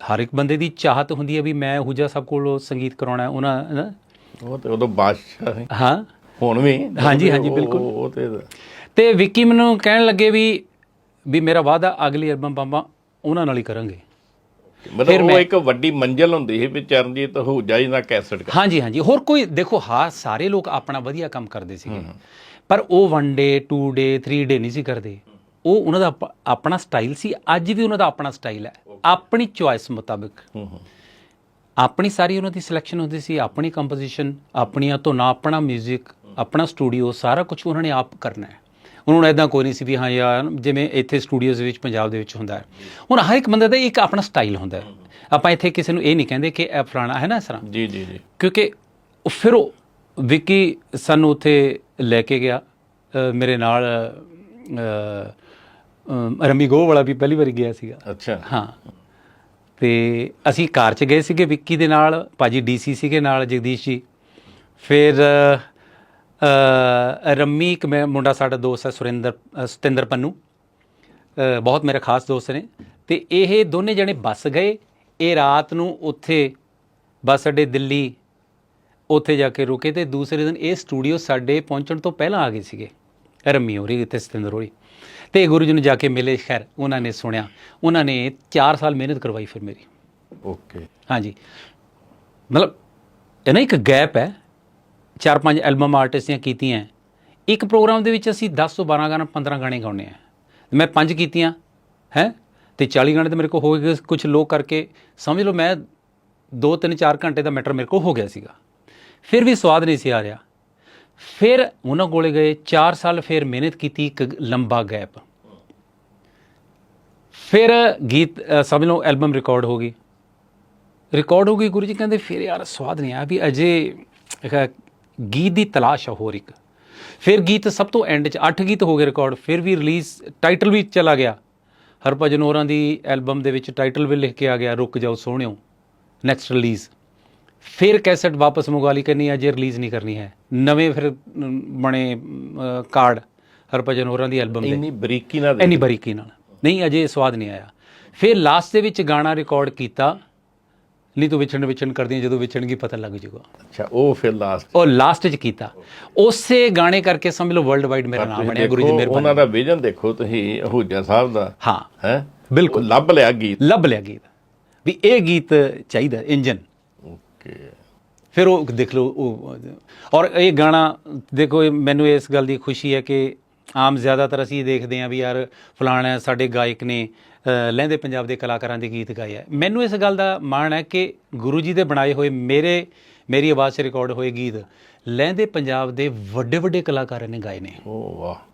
ਹਰ ਇੱਕ ਬੰਦੇ ਦੀ ਚਾਹਤ ਹੁੰਦੀ ਹੈ ਵੀ ਮੈਂ ਹੁਜਾ ਸਭ ਕੋਲੋਂ ਸੰਗੀਤ ਕਰਾਉਣਾ ਹੈ, ਉਹਨਾਂ ਨਾ? ਉਹ ਤੇ ਉਦੋਂ ਬਾਦਸ਼ਾਹ ਸੀ। ਹਾਂ। ਹੁਣ ਵੀ। ਹਾਂਜੀ, ਹਾਂਜੀ, ਉਹ- ਬਿਲਕੁਲ। ਉਹ ਤੇ ਤੇ ਵਿੱਕੀ ਮੈਨੂੰ ਕਹਿਣ ਲੱਗੇ ਵੀ ਵੀ ਮੇਰਾ ਵਾਅਦਾ ਅਗਲੀ ਐਲਬਮ ਬੰਬਾ ਉਹਨਾਂ ਨਾਲ ਹੀ ਕਰਾਂਗੇ। ਮਤਲਬ ਉਹ ਇੱਕ ਵੱਡੀ ਮੰਜ਼ਿਲ ਹੁੰਦੀ ਸੀ ਵੀ ਚਰਨਜੀਤ ਹੂਜਾ ਜੀ ਦਾ ਕੈਸਟ ਕਰ ਹਾਂਜੀ ਹਾਂਜੀ। ਹੋਰ ਕੋਈ ਦੇਖੋ ਹਾਂ ਸਾਰੇ ਲੋਕ ਆਪਣਾ ਵਧੀਆ ਕੰਮ ਕਰਦੇ ਸੀਗੇ। ਪਰ ਉਹ 1 ਡੇ 2 ਡੇ 3 ਡੇ ਨਹੀਂ ਸੀ ਕਰਦੇ। ਉਹ ਉਹਨਾਂ ਦਾ ਆਪ- ਆਪਣਾ ਸਟਾਈਲ ਸੀ ਅੱਜ ਵੀ ਉਹਨਾਂ ਦਾ ਆਪਣਾ ਸਟਾਈਲ ਹੈ। ਆਪਣੀ ਚੁਆਇਸ ਮੁਤਾਬਿਕ। ਹੂੰ ਹੂੰ। ਆਪਣੀ ਸਾਰੀ ਉਹਨਾਂ ਦੀ ਸਿਲੈਕਸ਼ਨ ਹੁੰਦੀ ਸੀ ਆਪਣੀ ਕੰਪੋਜੀਸ਼ਨ ਆਪਣੀਆਂ ਤੋਂ ਨਾ ਆਪਣਾ 뮤직 ਆਪਣਾ ਸਟੂਡੀਓ ਸਾਰਾ ਕੁਝ ਉਹਨਾਂ ਨੇ ਆਪ ਕਰਨਾ ਹੈ। ਉਹਨਾਂ ਨੂੰ ਐਦਾਂ ਕੋਈ ਨਹੀਂ ਸੀ ਵੀ ਹਾਂ ਯਾਰ ਜਿਵੇਂ ਇੱਥੇ ਸਟੂਡੀਓਜ਼ ਵਿੱਚ ਪੰਜਾਬ ਦੇ ਵਿੱਚ ਹੁੰਦਾ ਹੈ। ਹੁਣ ਹਰ ਇੱਕ ਬੰਦੇ ਦਾ ਇੱਕ ਆਪਣਾ ਸਟਾਈਲ ਹੁੰਦਾ ਹੈ। ਆਪਾਂ ਇੱਥੇ ਕਿਸੇ ਨੂੰ ਇਹ ਨਹੀਂ ਕਹਿੰਦੇ ਕਿ ਇਹ ਫਲਾਣਾ ਹੈ ਨਾ ਇਸ ਤਰ੍ਹਾਂ। ਜੀ ਜੀ ਜੀ। ਕਿਉਂਕਿ ਉਹ ਫਿਰ ਉਹ ਵਿੱਕੀ ਸਾਨੂੰ ਉੱਥੇ ਲੈ ਕੇ ਗਿਆ ਮੇਰੇ ਨਾਲ ਰਮੀ ਗੋਹ ਵਾਲਾ ਵੀ ਪਹਿਲੀ ਵਾਰੀ ਗਿਆ ਸੀਗਾ। ਅੱਛਾ। ਹਾਂ। ਤੇ ਅਸੀਂ ਕਾਰ 'ਚ ਗਏ ਸੀਗੇ ਵਿੱਕੀ ਦੇ ਨਾਲ ਭਾਜੀ ਡੀਸੀ ਸੀਗੇ ਨਾਲ ਜਗਦੀਸ਼ ਜੀ। ਫਿਰ ਰੰਮੀ ਇੱਕ ਮੈਂ ਮੁੰਡਾ ਸਾਡਾ ਦੋਸਤ ਹੈ ਸੁਰਿੰਦਰ ਸਤਿੰਦਰ ਪੰਨੂ। ਬਹੁਤ ਮੇਰੇ ਖਾਸ ਦੋਸਤ ਨੇ। ਤੇ ਇਹ ਦੋਨੇ ਜਣੇ ਬੱਸ ਗਏ। ਇਹ ਰਾਤ ਨੂੰ ਉੱਥੇ ਬੱਸ ਅੱਡੇ ਦਿੱਲੀ ਉੱਥੇ ਜਾ ਕੇ ਰੁਕੇ ਤੇ ਦੂਸਰੇ ਦਿਨ ਇਹ ਸਟੂਡੀਓ ਸਾਡੇ ਪਹੁੰਚਣ ਤੋਂ ਪਹਿਲਾਂ ਆ ਗਏ ਸੀਗੇ। ਰੰਮੀ ਹੋਰੀ ਤੇ ਸਤਿੰਦਰ ਹੋਰੀ। ਤੇ ਗੁਰੂ ਜੀ ਨੂੰ ਜਾ ਕੇ ਮਿਲੇ ਖੈਰ ਉਹਨਾਂ ਨੇ ਸੁਣਿਆ। ਉਹਨਾਂ ਨੇ 4 ਸਾਲ ਮਿਹਨਤ ਕਰਵਾਈ ਫਿਰ ਮੇਰੀ। ਓਕੇ। ਹਾਂਜੀ। ਮਤਲਬ ਇਹ ਨਾ ਇੱਕ ਗੈਪ ਹੈ। ਚਾਰ ਪੰਜ ਐਲਬਮ ਆਰਟਿਸਟ ਦੀਆਂ ਕੀਤੀਆਂ। ਇੱਕ ਪ੍ਰੋਗਰਾਮ ਦੇ ਵਿੱਚ ਅਸੀਂ 10 ਤੋਂ 12 ਗਾਣਾ 15 ਗਾਣੇ ਗਾਉਂਦੇ ਆ ਮੈਂ ਪੰਜ ਕੀਤੀਆਂ ਹੈ? ਤੇ 40 ਗਾਣੇ ਤੇ ਮੇਰੇ ਕੋਲ ਹੋ ਗਏ। ਕੁਝ ਲੋਕ ਕਰਕੇ ਸਮਝ ਲਓ ਮੈਂ 2 3 4 ਘੰਟੇ ਦਾ ਮੈਟਰ ਮੇਰੇ ਕੋਲ ਹੋ ਗਿਆ ਸੀਗਾ। ਫਿਰ ਵੀ ਸਵਾਦ ਨਹੀਂ ਸੀ ਆ ਰਿਹਾ। ਫਿਰ ਉਹਨਾਂ ਕੋਲੇ ਗਏ 4 ਸਾਲ ਫਿਰ ਮਿਹਨਤ ਕੀਤੀ, ਇੱਕ ਲੰਬਾ ਗੈਪ। ਫਿਰ ਗੀਤ ਸਮਝ ਲਓ, ਐਲਬਮ ਰਿਕਾਰਡ ਹੋ ਗਈ। ਰਿਕਾਰਡ ਹੋ ਗਈ, ਗੁਰੂ ਜੀ ਕਹਿੰਦੇ, ਫਿਰ ਯਾਰ, ਸਵਾਦ ਨਹੀਂ ਆਇਆ ਵੀ ਅਜੇ ਗੀਤ ਦੀ ਤਲਾਸ਼ ਹੋਰ ਇੱਕ। ਫਿਰ ਗੀਤ ਸਭ ਤੋਂ ਐਂਡ 'ਚ 8 ਗੀਤ ਹੋ ਗਏ ਰਿਕਾਰਡ, ਫਿਰ ਵੀ ਰਿਲੀਜ਼ ਟਾਈਟਲ ਵੀ ਚਲਾ ਗਿਆ। ਹਰਭਜਨ ਹੋਰਾਂ ਦੀ ਐਲਬਮ ਦੇ ਵਿੱਚ ਟਾਈਟਲ ਵੀ ਲਿਖ ਕੇ ਆ ਗਿਆ, ਰੁਕ ਜਾਓ, ਸੋਹਣਿਓ ਨੈਕਸਟ ਰਿਲੀਜ਼ ਫਿਰ ਕੈਸਟ ਵਾਪਸ ਮੰਗਵਾ ਲਈ ਕਰਨੀ ਅਜੇ ਰਿਲੀਜ਼ ਨਹੀਂ ਕਰਨੀ ਹੈ। ਨਵੇਂ ਫਿਰ ਬਣੇ ਕਾਰਡ ਹਰਭਜਨ ਹੋਰਾਂ ਦੀ ਐਲਬਮ ਦੇ। ਇੰਨੀ ਬਰੀਕੀ ਨਾਲ ਇੰਨੀ ਬਰੀਕੀ ਨਾਲ। ਨਹੀਂ ਅਜੇ ਸਵਾਦ ਨਹੀਂ ਆਇਆ। ਫਿਰ ਲਾਸਟ ਦੇ ਵਿੱਚ ਗਾਣਾ ਰਿਕਾਰਡ ਕੀਤਾ। ਨਹੀਂ ਤੂੰ ਵਿਛੜ ਵਿਛੜ ਕਰਦੀ ਜਦੋਂ ਵਿਛੜਨਗੀ ਪਤਾ ਲੱਗ ਜਾਊਗਾ ਅੱਛਾ ਉਹ ਫਿਰ ਲਾਸਟ ਉਹ ਲਾਸਟ 'ਚ ਕੀਤਾ। ਉਸੇ ਗਾਣੇ ਕਰਕੇ ਸਮਝ ਲਓ ਵਰਲਡ ਵਾਈਡ ਮੇਰਾ ਨਾਮ ਬਣਿਆ ਗੁਰੂ ਜੀ ਉਹਨਾਂ ਮਿਹਰਬਾਨੀ। ਦਾ ਵਿਜ਼ਨ ਦੇਖੋ ਤੁਸੀਂ ਹੂਜਾ ਸਾਹਿਬ ਦਾ। ਹਾਂ ਹੈ? ਬਿਲਕੁਲ। ਲੱਭ ਲਿਆ ਗੀਤ। ਲੱਭ ਲਿਆ ਗੀਤ। ਵੀ ਇਹ ਗੀਤ ਚਾਹੀਦਾ ਇੰਜਨ। ਓਕੇ ਫਿਰ ਉਹ ਦੇਖ ਲਓ, ਉਹ, ਔਰ ਇਹ ਗਾਣਾ, ਦੇਖੋ, ਇਹ ਮੈਨੂੰ ਇਸ ਗੱਲ ਦੀ ਖੁਸ਼ੀ ਹੈ ਕਿ ਆਮ ਜ਼ਿਆਦਾਤਰ ਅਸੀਂ ਦੇਖਦੇ ਹਾਂ ਵੀ ਯਾਰ ਫਲਾਣਾ ਸਾਡੇ ਗਾਇਕ ਨੇ ਲਹਿੰਦੇ ਪੰਜਾਬ ਦੇ ਕਲਾਕਾਰਾਂ ਦੇ ਗੀਤ ਗਾਏ ਆ। ਮੈਨੂੰ ਇਸ ਗੱਲ ਦਾ ਮਾਣ ਹੈ ਕਿ ਗੁਰੂ ਜੀ ਦੇ ਬਣਾਏ ਹੋਏ ਮੇਰੇ, ਮੇਰੀ ਆਵਾਜ਼ 'ਚ ਰਿਕਾਰਡ ਹੋਏ ਗੀਤ ਲਹਿੰਦੇ ਪੰਜਾਬ ਦੇ ਵੱਡੇ ਵੱਡੇ ਕਲਾਕਾਰਾਂ ਨੇ ਗਾਏ ਨੇ। ਓ ਵਾਹ।